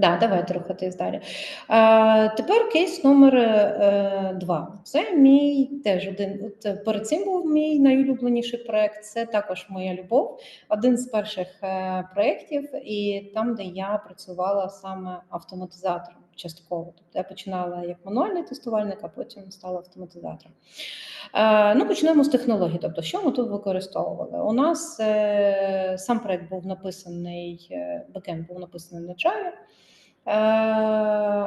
Да, давайте рухатись далі. А, Тепер кейс номер е, два. Це мій теж один. От перед цим був мій найулюбленіший проект. Це також моя любов. Один з перших е, проєктів, і там, де я працювала саме автоматизатором частково. Тобто я починала як мануальний тестувальник, а потім стала автоматизатором. Е, ну, почнемо з технологій. Тобто, що ми тут використовували? У нас е, сам проект був написаний, е, бекенд був написаний на Java. Е,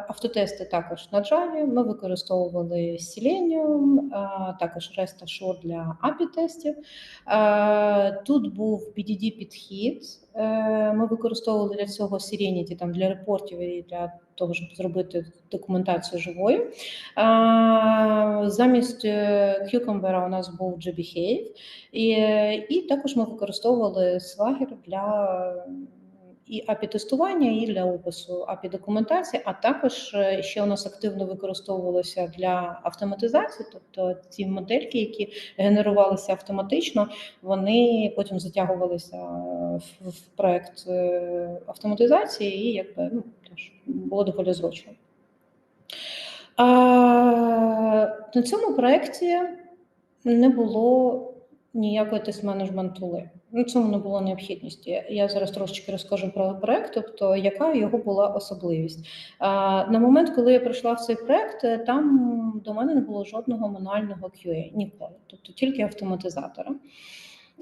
автотести також на Java. Ми використовували Selenium, е, також REST Assured для API-тестів. Е, тут був BDD-підхід. Ми використовували для цього Serenity там, для репортів і для того, щоб зробити документацію живою. Замість Cucumber у нас був JBehave. І, і також ми використовували Swagger для і API-тестування, і для опису API-документації, а також е, ще у нас активно використовувалося для автоматизації, тобто ці модельки, які генерувалися автоматично, вони потім затягувалися в проект е, автоматизації, і якби ну, теж було доволі зручно. А, На цьому проєкті не було ніякої тест-менеджмент тули. Ну, цьому не було необхідності. Я зараз трошечки розкажу про проект, тобто яка його була особливість. На момент, коли я прийшла в цей проект, там до мене не було жодного мануального QA ніколи, тобто тільки автоматизатора.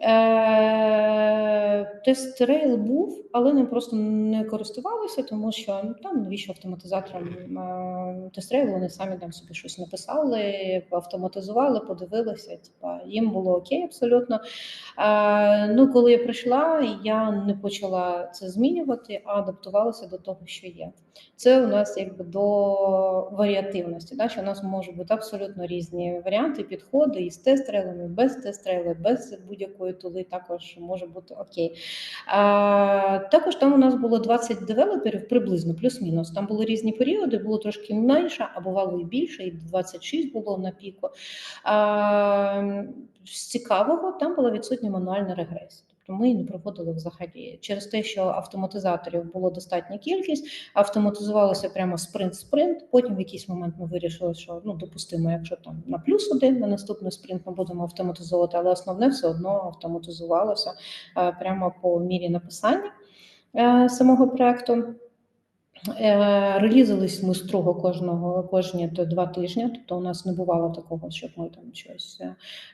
Е, тест рейл був, але ним просто не користувалися, тому що ну, там навіщо автоматизаторам е, тест рейл вони самі там собі щось написали, автоматизували, подивилися. Типа їм було окей, абсолютно. Е, ну, коли я прийшла, я не почала це змінювати, а адаптувалася до того, що є. Це у нас якби до варіативності, да, що у нас можуть бути абсолютно різні варіанти, підходи із тест-рейлами, без тест-рейли, без будь-якої тули також може бути окей. А, Також там у нас було 20 девелоперів приблизно, плюс-мінус. Там були різні періоди, було трошки менше, а бувало і більше, і 26 було на піку. А, З цікавого там була відсутня мануальна регресія то ми не проводили взагалі через те, що автоматизаторів було достатня кількість, автоматизувалося прямо спринт-спринт. Потім в якийсь момент ми вирішили, що ну допустимо, якщо там на плюс один на наступний спринт ми будемо автоматизувати, але основне все одно автоматизувалося е, прямо по мірі написання е, самого проекту. Е, релізились ми строго кожного кожні два тижні, тобто у нас не бувало такого, щоб ми там щось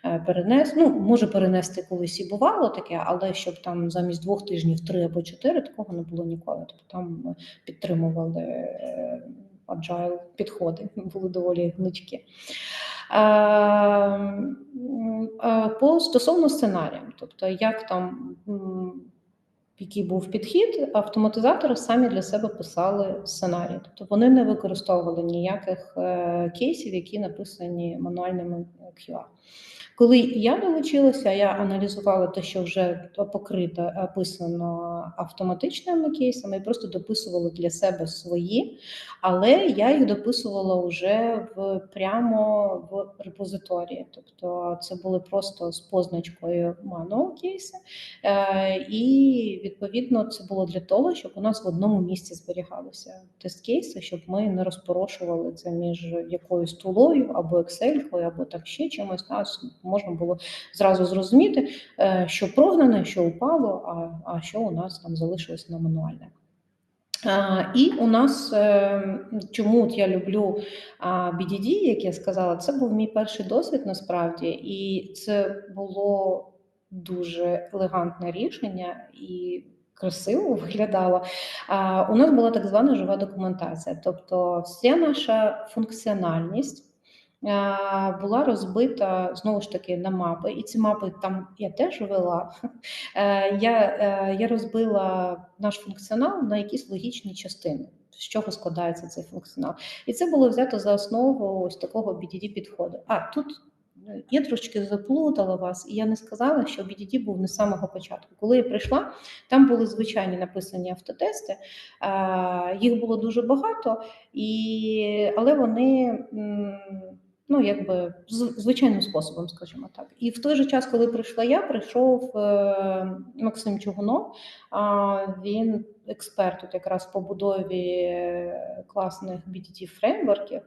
е, перенесли. Ну, може перенести колись і бувало таке, але щоб там замість двох тижнів три або чотири, такого не було ніколи. Тобто там підтримували е, agile підходи, були доволі гнучкі. По стосовно сценаріям, тобто як там який був підхід, автоматизатори самі для себе писали сценарій. Тобто вони не використовували ніяких е, кейсів, які написані мануальними QA. Коли я долучилася, я аналізувала те, що вже покрито описано автоматичними кейсами, і просто дописувала для себе свої, але я їх дописувала вже в прямо в репозиторії. Тобто це були просто з позначкою manual кейси, е, і відповідно це було для того, щоб у нас в одному місці зберігалися тест-кейси, щоб ми не розпорошували це між якоюсь тулою або Excel, або так ще чимось. Можна було зразу зрозуміти, е, що прогнане, що упало, а а що у нас там залишилось на мануальне. І у нас е, чому я люблю BDD, як я сказала, це був мій перший досвід насправді, і це було дуже елегантне рішення і красиво виглядало. У нас була так звана жива документація, тобто вся наша функціональність. Була розбита знову ж таки на мапи, і ці мапи там я теж вела. Е, я е, я розбила наш функціонал на якісь логічні частини, з чого складається цей функціонал. І це було взято за основу ось такого bdd підходу. А тут е, я трошки заплутала вас, і я не сказала, що BDD був не з самого початку. Коли я прийшла, там були звичайні написані автотести, їх було дуже багато, і... але вони Ну, якби звичайним способом, скажімо так. І в той же час, коли прийшла я, прийшов е, Максим Чугунов. Він експерт от якраз по будові класних bdt фреймворків.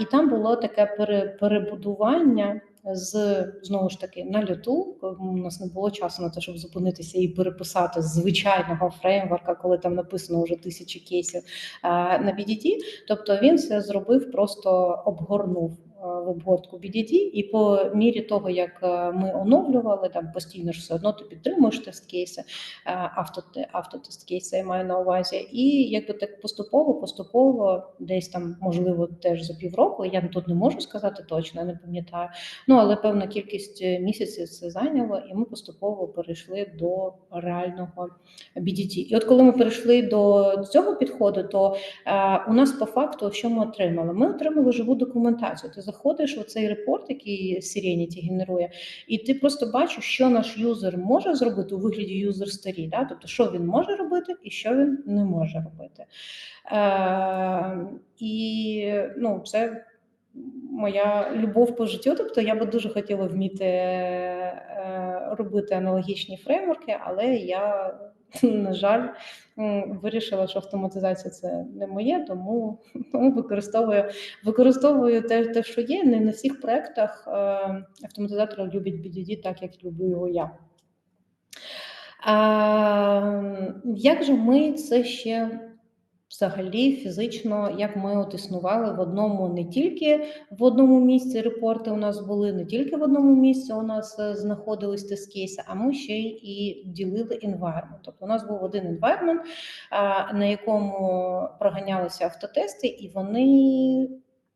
І там було таке пере, перебудування з знову ж таки на люту. У нас не було часу на те, щоб зупинитися і переписати з звичайного фреймворка, коли там написано вже тисячі кейсів на BDT. Тобто він це зробив, просто обгорнув в обгортку BDD, і по мірі того, як ми оновлювали, там постійно ж все одно ти підтримуєш тест кейси, авто, автотест кейси я маю на увазі, і якби так поступово, поступово, десь там можливо теж за півроку. Я тут не можу сказати точно, не пам'ятаю. Ну але певна кількість е, місяців це зайняло, і ми поступово перейшли до реального BDT. І от коли ми перейшли до цього підходу, то е, у нас по факту що ми отримали? Ми отримали живу документацію. Ти заходиш в цей репорт, який Serenity генерує, і ти просто бачиш, що наш юзер може зробити у вигляді юзер старі, да? тобто що він може робити і що він не може робити. Е, і ну, це моя любов по життю. Тобто я би дуже хотіла вміти е, робити аналогічні фреймворки, але я, на жаль, вирішила, що автоматизація це не моє, тому, використовую, використовую те, те, що є. Не на всіх проєктах е, автоматизатори люблять BDD так, як люблю його я. А, як же ми це ще взагалі фізично, як ми от існували в одному, не тільки в одному місці репорти у нас були, не тільки в одному місці у нас е, знаходились тест кейси, а ми ще і ділили environment. Тобто у нас був один а, на якому проганялися автотести, і вони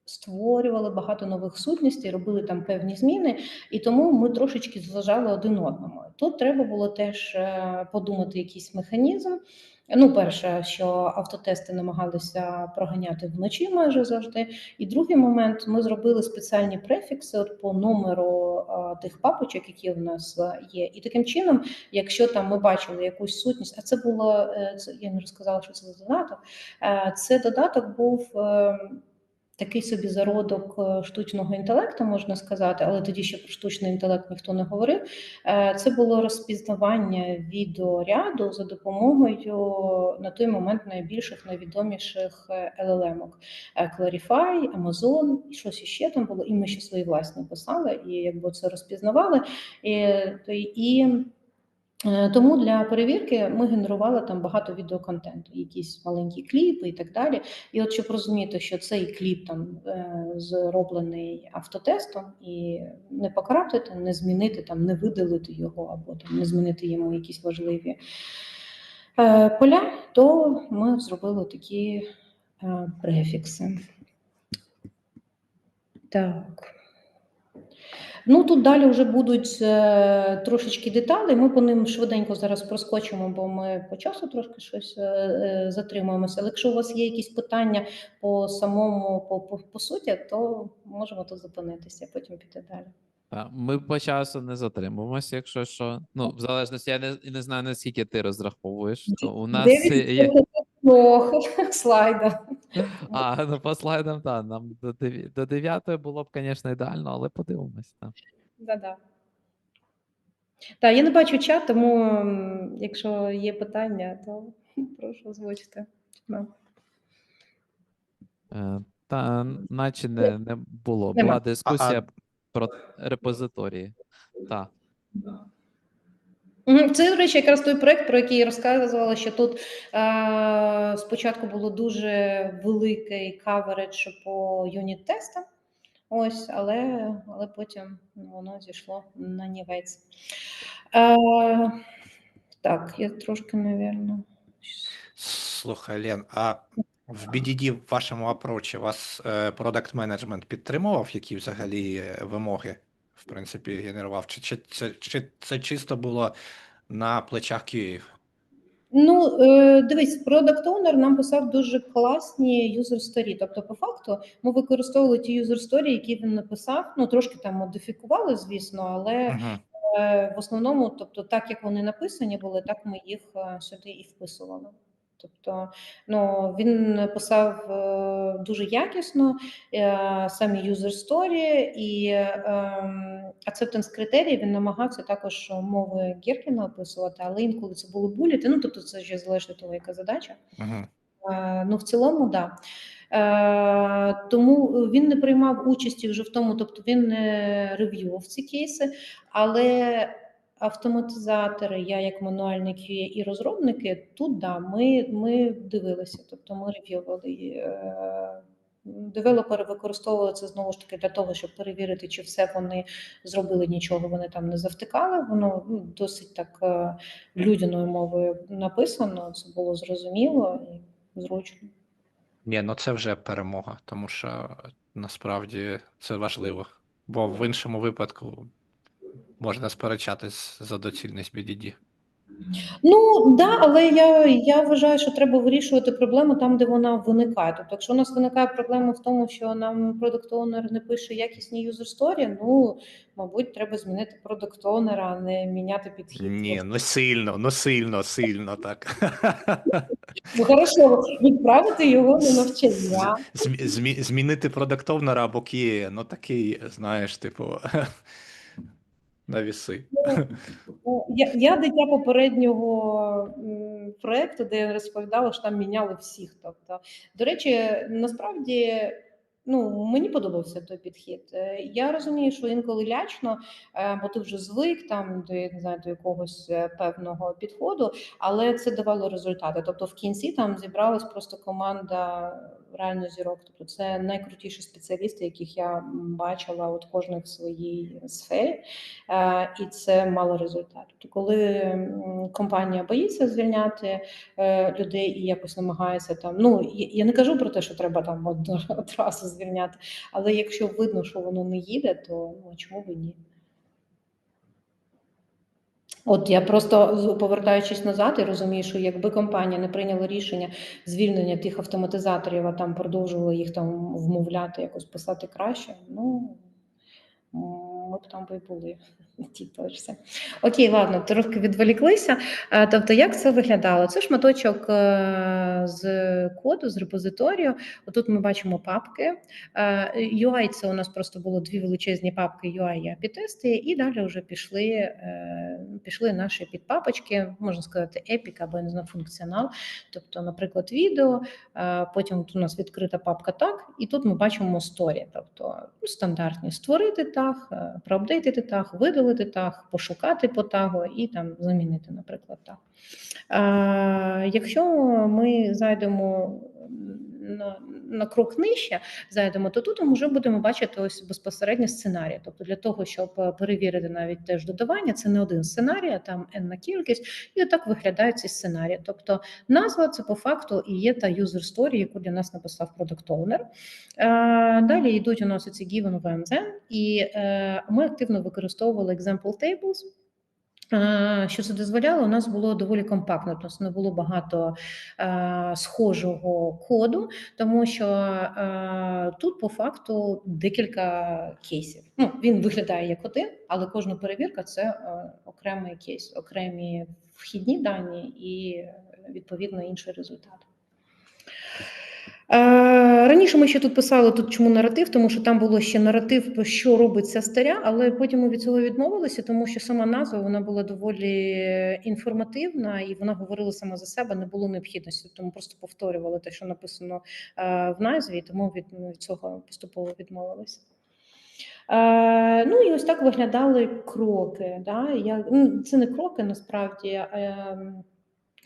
створювали багато нових сутностей, робили там певні зміни, і тому ми трошечки зважали один одному. Тут треба було теж е, подумати якийсь механізм. Ну, перше, що автотести намагалися проганяти вночі майже завжди. І другий момент, ми зробили спеціальні префікси от по номеру а, тих папочок, які в нас а, є. І таким чином, якщо там ми бачили якусь сутність, а це було е, це я не розказала, що це за додаток. Е, Це додаток був. Такий собі зародок е, штучного інтелекту, можна сказати, але тоді ще про штучний інтелект ніхто не говорив. Е, Це було розпізнавання відеоряду за допомогою на той момент найбільших найвідоміших LLM-ок. Е, Clarify, Amazon, і щось іще там було, і ми ще свої власні писали, і якби це розпізнавали. І, і Тому для перевірки ми генерували там багато відеоконтенту, якісь маленькі кліпи і так далі. І от щоб розуміти, що цей кліп там е, зроблений автотестом, і не покаратити, не змінити там, не видалити його, або там не змінити йому якісь важливі е, поля, то ми зробили такі е, префікси. Так. Ну тут далі вже будуть е, трошечки деталі. Ми по ним швиденько зараз проскочимо, бо ми по часу трошки щось е, е, затримуємося. Але якщо у вас є якісь питання по самому по, по, по суті, то можемо тут зупинитися, потім піти далі. Ми по часу не затримуємося, якщо що. Ну, в залежності, я не, не знаю, наскільки ти розраховуєш. То у нас є. Ох, слайда. А, ну по слайдам, так, нам до 9, до 9 було б, звісно, ідеально, але подивимось. Так. Да-да. Так, я не бачу чат, тому якщо є питання, то прошу озвучити. Да. Е, Та, наче не, не було. Була дискусія про репозиторії. Так. Це, до речі, якраз той проект, про який я розказувала, що тут е, спочатку було дуже великий кавередж по юніт-тестам, ось, але, але потім воно зійшло на нівець. Е, так, я трошки, напевно. Слухай, Лен, а в BDD в вашому апрочі вас продакт менеджмент підтримував, які взагалі е, вимоги, в принципі, генерував? Чи, чи, це, чи це чисто було на плечах QA? Ну, е, дивись, Product Owner нам писав дуже класні user story. Тобто, по факту, ми використовували ті user story, які він написав. Ну, трошки там модифікували, звісно, але Угу. Е, В основному, тобто, так як вони написані були, так ми їх е, сюди і вписували. Тобто, ну він писав е, дуже якісно е, самі юзер сторі і ем, acceptance критерії він намагався також мови Гіркіна описувати, але інколи це було буліти. Ну тобто, це вже залежить від того, яка задача. Мгм. Е, Ну, в цілому, да. Е, тому він не приймав участі вже в тому, тобто він не рев'ював ці кейси, але автоматизатори, я як мануальний QA і розробники, тут да, ми, ми дивилися, тобто ми рев'ювали. Е, Девелопери використовували це знову ж таки для того, щоб перевірити, чи все вони зробили нічого, вони там не завтикали. Воно ну, досить так е, людяною мовою написано, це було зрозуміло і зручно. Ні, ну це вже перемога, тому що насправді це важливо. Бо в іншому випадку можна сперечатись за доцільність BDD. Ну да, але я, я вважаю, що треба вирішувати проблему там, де вона виникає. Тобто, якщо у нас виникає проблема в тому, що нам продакт оунер не пише якісні юзер сторі, ну мабуть, треба змінити продакт оунера, а не міняти підхід. Ні, ну сильно, ну сильно, сильно так. Ну хорошо, відправити його на навчання. Змі- змі- Змінити продактовнера або QA, ну такий, знаєш, типу, на віси. Ну, Я, я дитя попереднього м, проекту, де я розповідала, що там міняли всіх. Тобто, до речі, насправді. Ну, мені подобався той підхід. Е, Я розумію, що інколи лячно, е, бо ти вже звик там до не знаю до якогось е, певного підходу, але це давало результати. Тобто, в кінці там зібралась просто команда реально зірок. Тобто, це найкрутіші спеціалісти, яких я бачила, от кожен в своїй сфері. Е, і це мало результат. Тобто, коли компанія боїться звільняти е, людей і якось намагається там. Ну я, не кажу про те, що треба там од- одразу звільняти, але якщо видно, що воно не їде, то ну чому б ні? От я просто повертаючись назад і розумію, що якби компанія не прийняла рішення звільнення тих автоматизаторів, а там продовжувала їх там вмовляти, якось писати краще, ну ми б там би були на тій точці. Окей, ладно, трохи відволіклися. Е, Тобто, як це виглядало? Це шматочок е, з коду, з репозиторію. Отут ми бачимо папки. Е, UI це у нас просто було дві величезні папки UI і API-тести, і далі вже пішли, пішли наші підпапочки, можна сказати, Epic або не знаю, функціонал. Тобто, наприклад, відео, потім тут у нас відкрита папка так, і тут ми бачимо сторі, тобто ну, стандартні створити таг, е, проапдейтити таг, видалити таг, пошукати по тагу і там замінити, наприклад, таг. Якщо ми зайдемо на, на крок нижче, зайдемо, то тут ми вже будемо бачити ось безпосередньо сценарій. Тобто для того, щоб е, перевірити навіть теж додавання, це не один сценарій, а там енна кількість, і отак виглядають ці сценарії. Тобто назва це по факту і є та user story, яку для нас написав owner. Е, Далі йдуть у нас ці given VMZ, і е, ми активно використовували example tables. Е, Що це дозволяло? У нас було доволі компактно, тобто не було багато е, схожого коду, тому що е, тут по факту декілька кейсів. Ну, він виглядає як один, але кожна перевірка це е, окремий кейс, окремі вхідні дані і відповідно інший результат. Е, Раніше ми ще тут писали тут чому наратив, тому що там було ще наратив, що робить ця старя, але потім ми від цього відмовилися, тому що сама назва вона була доволі інформативна і вона говорила сама за себе, не було необхідності. Тому просто повторювали те, що написано е, в назві, тому від, від цього поступово відмовилися. Е, ну і ось так виглядали кроки. Да? Я, ну, це не кроки насправді. Е,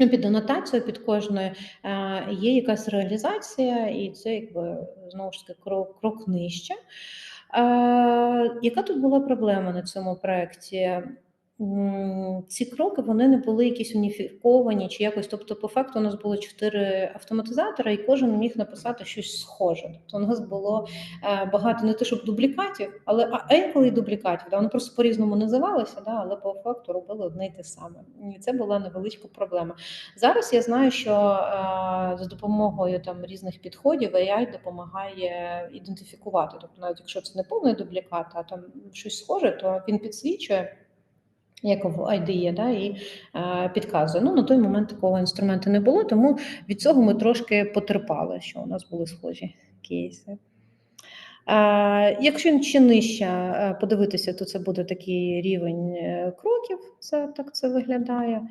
Ну, під анотацією під кожною е, є якась реалізація, і це якби знову ж таки крок, крок нижче. Е, яка тут була проблема на цьому проєкті? Ці кроки вони не були якісь уніфіковані чи якось. Тобто, по факту, у нас було чотири автоматизатора, і кожен міг написати щось схоже. Тобто, у нас було е, багато не те, щоб дублікатів, але а інколи і дублікатів. Да, вони просто по-різному називалися, да, але по факту робили одне й те саме. І це була невеличка проблема. Зараз я знаю, що е, за допомогою там різних підходів AI допомагає ідентифікувати. Тобто, навіть якщо це не повний дублікат, а там щось схоже, то він підсвічує. Як в IDE, да, і е, підказує. Ну, на той момент такого інструменту не було, тому від цього ми трошки потерпали, що у нас були схожі кейси. Якщо ще нижче е, подивитися, то це буде такий рівень е, кроків. Це так це виглядає.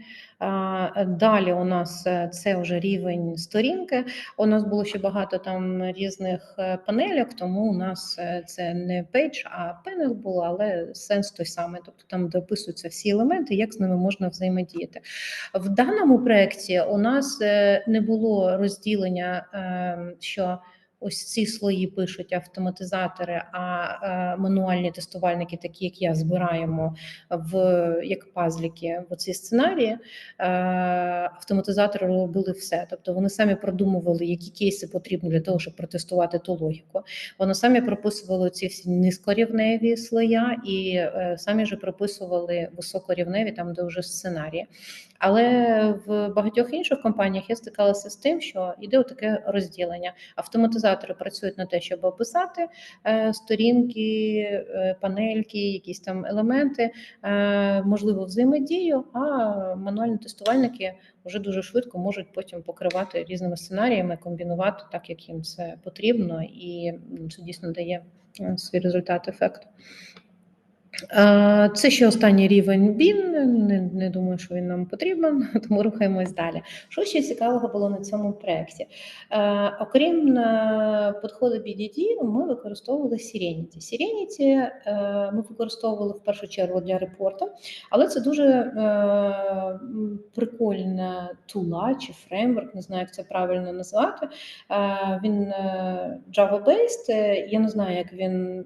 Далі у нас е, це вже рівень сторінки. У нас було ще багато там різних панельок, тому у нас це не пейдж, а панель було, але сенс той самий. Тобто там дописуються всі елементи, як з ними можна взаємодіяти. В даному проєкті у нас не було розділення, е, що ось ці слої пишуть автоматизатори, а е, мануальні тестувальники, такі як я, збираємо в як пазліки в ці сценарії. Е, Автоматизатори робили все. Тобто вони самі продумували, які кейси потрібні для того, щоб протестувати ту логіку. Вони самі прописували ці всі низькорівневі слоя і е, самі ж прописували високорівневі, там де вже сценарії. Але в багатьох інших компаніях я стикалася з тим, що йде таке розділення. Автоматизатори працюють на те, щоб описати е, сторінки, е, панельки, якісь там елементи, е, можливо, взаємодію, а мануальні тестувальники вже дуже швидко можуть потім покривати різними сценаріями, комбінувати так, як їм це потрібно, і це дійсно дає свій результат ефект. Е, Це ще останній рівень BIN, не, не думаю, що він нам потрібен, тому рухаємось далі. Що ще цікавого було на цьому проєкті? Е, Окрім е, підходу BDD, ми використовували Serenity. Serenity ми використовували в першу чергу для репорту, але це дуже прикольна тула чи фреймворк, не знаю, як це правильно назвати. Він Java-based, я не знаю, як він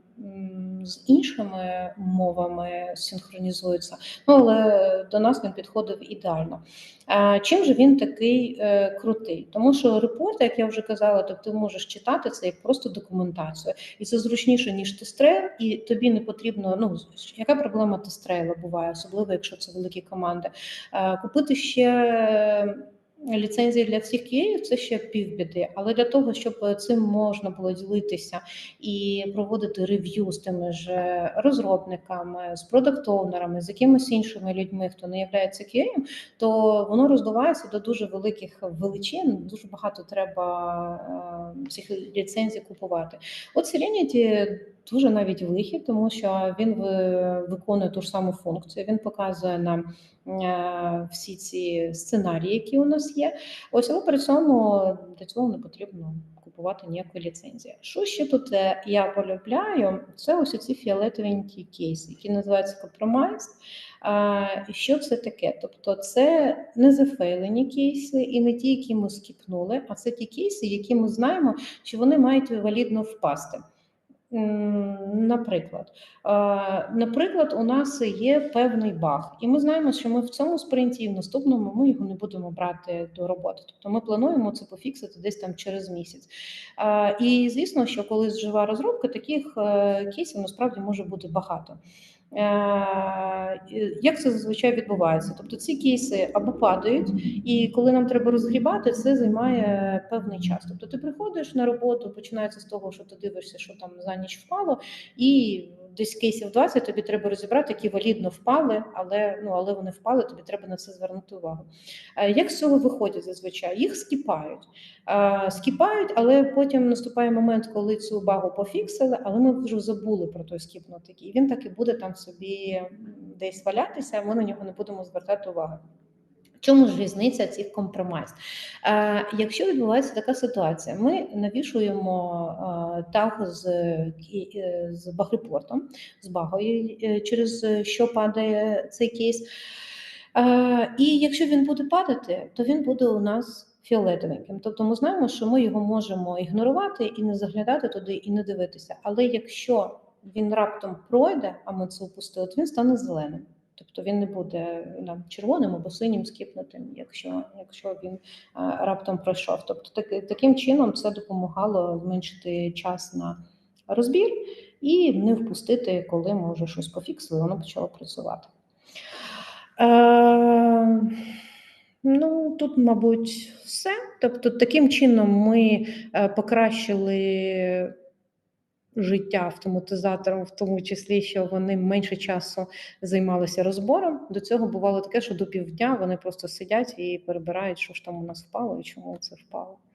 з іншими мовами синхронізується, ну але до нас він підходив ідеально. Чим же він такий е, крутий? Тому що репорт, як я вже казала, то ти можеш читати це як просто документацію, і це зручніше ніж тестрейл, і тобі не потрібно. Ну яка проблема тестрейла буває, особливо якщо це великі команди. Е, Купити ще. Ліцензії для всіх QA – це ще півбіди, але для того, щоб цим можна було ділитися і проводити рев'ю з тими ж розробниками, з продакт-оунерами, з якимись іншими людьми, хто не є QA, то воно роздувається до дуже великих величин. Дуже багато треба е, цих ліцензій купувати. От Serenity дуже навіть вихід, тому що він ви- виконує ту ж саму функцію. Він показує нам е, всі ці сценарії, які у нас є. Ось але при цьому для цього не потрібно купувати ніякої ліцензії. Що ще тут е, я полюбляю? Це ось ці фіолетовенькі кейси, які називаються. А, що це таке? Тобто, це не зафейлені кейси і не ті, які ми скіпнули, а це ті кейси, які ми знаємо, що вони мають валідно впасти. Наприклад, Е, наприклад, у нас є певний баг, і ми знаємо, що ми в цьому спринті і в наступному ми його не будемо брати до роботи. Тобто ми плануємо це пофіксити десь там через місяць. Е, І звісно, що коли жива розробка, таких е, кейсів насправді може бути багато. Е, Як це зазвичай відбувається? Тобто ці кейси або падають, і коли нам треба розгрібати, це займає певний час. Тобто ти приходиш на роботу, починається з того, що ти дивишся, що там за ніч впало, і десь кейсів 20 тобі треба розібрати, які валідно впали, але ну але вони впали, тобі треба на це звернути увагу. Е, Як з цього виходять зазвичай? Їх скіпають. Е, Скіпають, але потім наступає момент, коли цю багу пофіксили, але ми вже забули про той скіпнутий. І він так і буде там собі десь валятися, ми на нього не будемо звертати увагу. Чому ж різниця цих компромайз? Е, якщо відбувається така ситуація, ми навішуємо е, таг з, е, з багрепортом, з багою, е, через що падає цей кейс. Е, і якщо він буде падати, то він буде у нас фіолетовеньким. Тобто ми знаємо, що ми його можемо ігнорувати і не заглядати туди, і не дивитися. Але якщо він раптом пройде, а ми це упустили, то він стане зеленим. Тобто він не буде там, червоним або синім скіпнутим, якщо, якщо він а, раптом пройшов. Тобто так, таким чином це допомагало зменшити час на розбір і не впустити, коли ми вже щось пофіксили, воно почало працювати. Е, ну, тут, мабуть, все. Тобто, таким чином ми е, покращили життя автоматизаторам, в тому числі, що вони менше часу займалися розбором. До цього бувало таке, що до півдня вони просто сидять і перебирають, що ж там у нас впало і чому це впало.